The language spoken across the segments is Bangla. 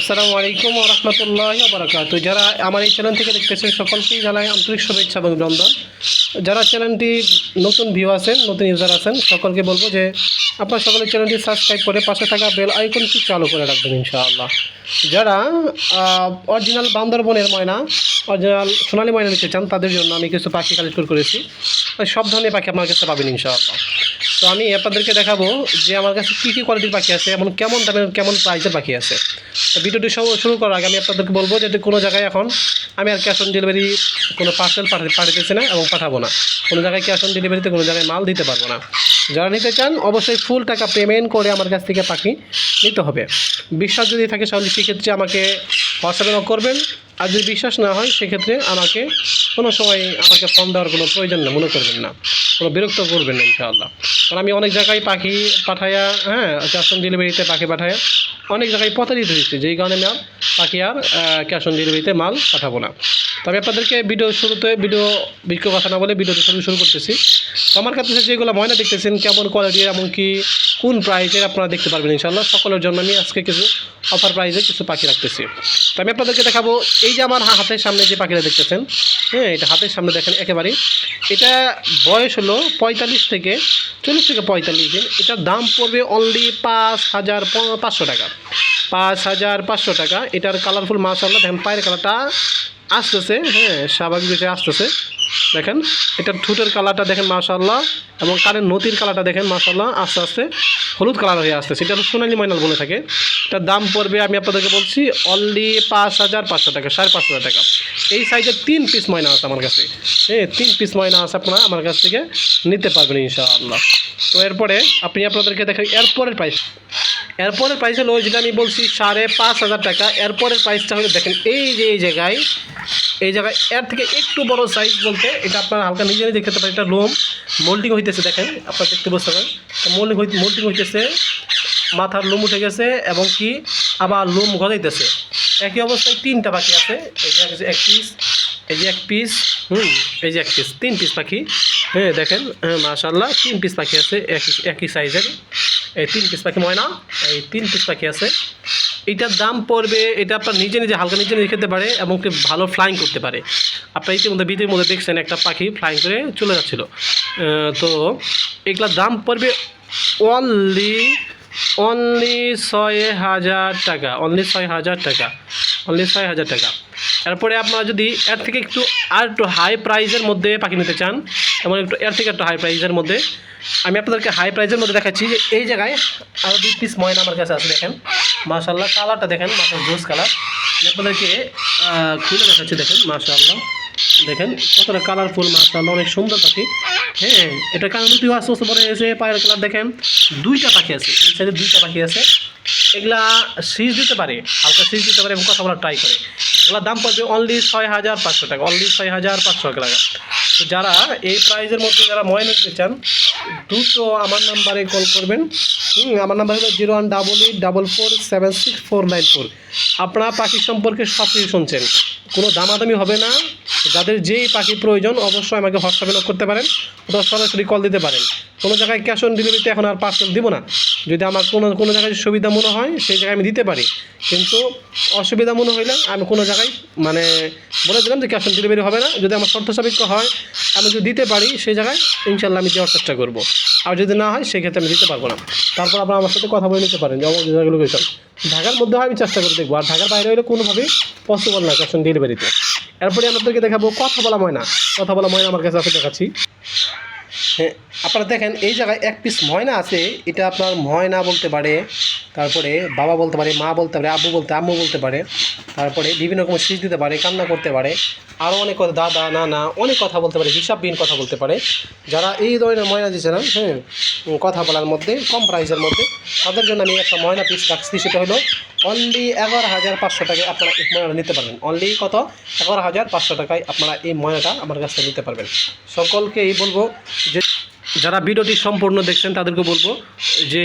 আসসালামু আলাইকুম রহমতুল্লাহ বারাকাত যারা আমার এই চ্যানেল থেকে দেখতেছেন সকলকেই জানাই আন্তরিক শুভেচ্ছা এবং অভিনন্দন। যারা চ্যানেলটি নতুন ভিউ আছেন, নতুন ইউজার আছেন, সকলকে বলব যে আপনার সকলের চ্যানেলটি সাবস্ক্রাইব করে পাশে থাকা বেল আইকনটি চালু করে রাখবেন ইনশাআল্লাহ। যারা অরিজিনাল বান্দরবনের ময়না অরিজিনাল সোনালী ময়না নিতে চান, তাদের জন্য আমি কিছু পাখি কালেক্ট করেছি। সব ধরনের পাখি আমার কাছে পাবেন ইনশাআল্লাহ। তো আমি আপনাদেরকে দেখাবো যে আমার কাছে কী কী কোয়ালিটির পাখি আছে, এবং কেমন দামের, কেমন প্রাইসের পাখি আছে। তো ভিডিওটি শুরু করার আগে আমি আপনাদেরকে বলব যে কোনো জায়গায় এখন আমি আর ক্যাশ অন ডেলিভারি কোনো পার্সেল পাঠাতে পাঠাতেছি না এবং পাঠাবো না। কোনো জায়গায় ক্যাশ অন ডেলিভারিতে কোনো জায়গায় মাল দিতে পারব না। যারা নিতে চান, অবশ্যই ফুল টাকা পেমেন্ট করে আমার কাছ থেকে পাখি নিতে হবে। বিশ্বাস যদি থাকে তাহলে সেক্ষেত্রে আমাকে হোয়াটসঅ্যাপে নক করবেন। আর যদি বিশ্বাস না হয়, সেক্ষেত্রে আমাকে কোনো সময় আমাকে ফোন দেওয়ার কোনো প্রয়োজন না, মনে করবেন না। কোনো বিরক্ত করবেন না, ইনশাআল্লাহ। কারণ আমি অনেক জায়গায় পাখি পাঠাইয়া হ্যাঁ ক্যাশ অন ডেলিভারিতে পাখি পাঠাইয়া অনেক জায়গায় প্রতারিত হয়েছে যেই কারণে আমি আর পাখি আর ক্যাশ অন ডেলিভারিতে মাল পাঠাবো না। তবে আপনাদেরকে ভিডিও শুরুতে ভিডিও বিক্রি কথা না বলে ভিডিওটা শুরু শুরু করতেছি। তো আমার কাছে যেগুলো ময়না দেখতেছেন, কেমন কোয়ালিটির এমনকি কোন প্রাইজের আপনারা দেখতে পারবেন ইনশাল্লাহ সকলের জন্য আমি আজকে কিছু অফার প্রাইসে কিছু পাখি রাখতেছি। তো আমি আপনাদেরকে দেখাবো, এই যে আমার হাতের সামনে যে পাখিটা দেখতেছেন হ্যাঁ এটা হাতের সামনে দেখেন একেবারে এটা বয়স হলো পঁয়তাল্লিশ থেকে চল্লিশ থেকে পঁয়তাল্লিশ দিন। এটার দাম পড়বে অনলি পাঁচ হাজার পাঁচশো টাকা। পাঁচ হাজার পাঁচশো টাকা। এটার কালারফুল মাছ আল্লাহ দেখেন পায়ের কালারটা আসতেছে হ্যাঁ স্বাভাবিক বিষয়ে আসতেছে। দেখেন, এটার ঠুটের কালারটা দেখেন মাশাল্লাহ এবং কানের নতির কালারটা দেখেন মাশাল্লাহ আস্তে আস্তে হলুদ কালার হয়ে আসতেছে। এটা সোনালি ময়নাল বলে থাকে। এটার দাম পড়বে, আমি আপনাদেরকে বলছি অনলি পাঁচ হাজার পাঁচশো টাকা, সাড়ে পাঁচ হাজার টাকা। এই সাইজের তিন পিস ময়না আছে আমার কাছে। হ্যাঁ তিন পিস ময়না আছে আপনারা আমার কাছ থেকে নিতে পারবেন, ইনশাআল্লাহ। তো এরপরে, আপনি আপনাদেরকে দেখেন, এরপরের প্রাইস এরপরের প্রাইস হলো যেটা আমি বলছি সাড়ে পাঁচ হাজার টাকা। এরপরের প্রাইসটা হলো দেখেন, এই যে, এই জায়গায় এই জায়গায়, এর থেকে একটু বড় সাইজ বলতে এটা আপনারা হালকা নিজে নিজে দেখতে পারেন, এটা লোম মোল্ডিং হইতেছে, দেখেন, আপনারা দেখতে বুঝতে পারেন মোল্ডিং হইতে মোল্ডিং হইতেছে, মাথার লোম উঠে গেছে এবং কি আবার লোম গজাইতেছে। একই অবস্থায় তিনটা পাখি আছে, এই যে এক পিস এই যে এক পিস হুম, এই যে এক পিস তিন পিস পাখি। হ্যাঁ দেখেন হ্যাঁ মাশাল্লাহ তিন পিস পাখি আছে, একই একই সাইজের এই তিন পিস পাখি ময়না, এই তিন পিস পাখি আছে। এটার দাম পড়বে, এটা আপনার নিজে নিজে, হালকা নিজে নিজে খেতে পারে এবং ভালো ফ্লাইং করতে পারে। আপনার ইতিমধ্যে ভিডিওর মধ্যে দেখছেন একটা পাখি ফ্লাইং করে চলে যাচ্ছিল। তো এগুলার দাম পড়বে অনলি অনলি ছয় হাজার টাকা অনলি ছয় হাজার টাকা অনলি ছয় হাজার টাকা। এরপরে আপনারা যদি এর থেকে একটু আর একটু হাই প্রাইজের মধ্যে পাখি নিতে চান এবং একটু এর থেকে একটু হাই প্রাইজের মধ্যে। আমি আপনাদেরকে হাই প্রাইজের মধ্যে দেখাচ্ছি যে এই জায়গায় আরও দুই পিস ময়না আমার কাছে আছে, দেখেন। মাশাল্লাহ কালারটা দেখেন মাসাল জোস কালার আপনাদেরকে খুলে দেখাচ্ছি, দেখেন মাশাল্লাহ দেখেন, কতটা কালারফুল মাশাল্লাহ অনেক সুন্দর পাখি। হ্যাঁ এটা কারণ দুটি আস্তে আস্তে পরে এসে পায়ের কালার দেখেন, দুইটা পাখি আছে এই সাইডে দুইটা পাখি আছে। এগুলা সিজ দিতে পারে, হালকা সিজ দিতে পারে এবং কথা বলা ট্রাই করে। এগুলোর দাম পড়বে অনলি ছয় হাজার পাঁচশো টাকা অনলি ছয় হাজার পাঁচশো টাকা। যারা এই প্রাইজের মধ্যে যারা ময়না নিতে চান, দ্রুত আমার নাম্বারে কল করবেন। হুম, আমার নাম্বার হলো zero one double eight double four seven six four nine four আপনারা পাখি সম্পর্কে সব কিছু শুনছেন। কোনো দামাদামি হবে না। যাদের যেই পাখি প্রয়োজন, অবশ্যই আমাকে হোয়াটসঅ্যাপে নক করতে পারেন, অথবা সরাসরি কল দিতে পারেন। কোনো জায়গায় ক্যাশ অন ডেলিভারিতে এখন আর পার্সেল দিব না। যদি আমার কোনো কোনো জায়গায় সুবিধা মনে হয়, সেই জায়গায় আমি দিতে পারি। কিন্তু অসুবিধা মনে হইলে আমি কোনো জায়গায় মানে বলে দিলাম যে ক্যাশ অন ডেলিভারি হবে না। যদি আমার শর্ত সাপেক্ষ হয়, আমি যদি দিতে পারি, সেই জায়গায় ইনশাল্লাহ আমি দেওয়ার চেষ্টা করব। আর যদি না হয়, সেক্ষেত্রে আমি দিতে পারব না। তারপর আপনারা আমার সাথে কথা বলে নিতে পারেন, যে আমার জায়গাগুলো লোকেশন ঢাকার মধ্যে হয়, আমি চেষ্টা করে দেখব। আর ঢাকার বাইরে হলে কোনোভাবেই পসিবল না ক্যাশ অন ডেলিভারিতে এরপরে আপনাদেরকে দেখাবো, কথা বলা ময়না। কথা বলা ময়না আমার কাছে আছে, দেখাচ্ছি। হ্যাঁ আপনারা দেখেন, এই জায়গায় এক পিস ময়না আছে, এটা আপনার ময়না বলতে পারে, তারপরে বাবা বলতে পারে, মা বলতে পারে, আব্বু বলতে, আম্মু বলতে পারে, তারপরে বিভিন্ন রকম সিজ দিতে পারে, কান্না করতে পারে আরও অনেক কথা, দাদা না না অনেক কথা বলতে পারে, হিসাববিহীন কথা বলতে পারে। যারা এই ধরনের ময়না দিচ্ছে না হ্যাঁ কথা বলার মধ্যে, কম প্রাইসের মধ্যে, তাদের জন্য আমি একটা ময়না পিস রাখছি, সেটা হলো অনলি এগারো হাজার পাঁচশো টাকায় আপনারা এই ময়নাটা নিতে পারবেন। অনলি কত? এগারো হাজার পাঁচশো টাকায় আপনারা এই ময়নাটা আমার কাছ থেকে নিতে পারবেন। সকলকেই বলব যে যারা ভিডিওটি সম্পূর্ণ দেখছেন, তাদেরকে বলব যে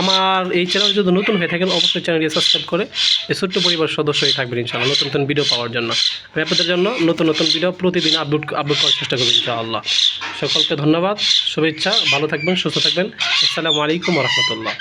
আমার এই চ্যানেল যদি নতুন হয়ে থাকেন, অবশ্যই চ্যানেলটি সাবস্ক্রাইব করে এই ছোট্ট পরিবার সদস্য হয়ে থাকবেন ইনশাআল্লাহ, নতুন নতুন ভিডিও পাওয়ার জন্য। আমি আপনাদের জন্য নতুন নতুন ভিডিও প্রতিদিন আপলোড আপলোড করার চেষ্টা করব ইনশাআল্লাহ। সকলকে ধন্যবাদ, শুভেচ্ছা, ভালো থাকবেন, সুস্থ থাকবেন। আসসালামু আলাইকুম রহমতুল্লাহ।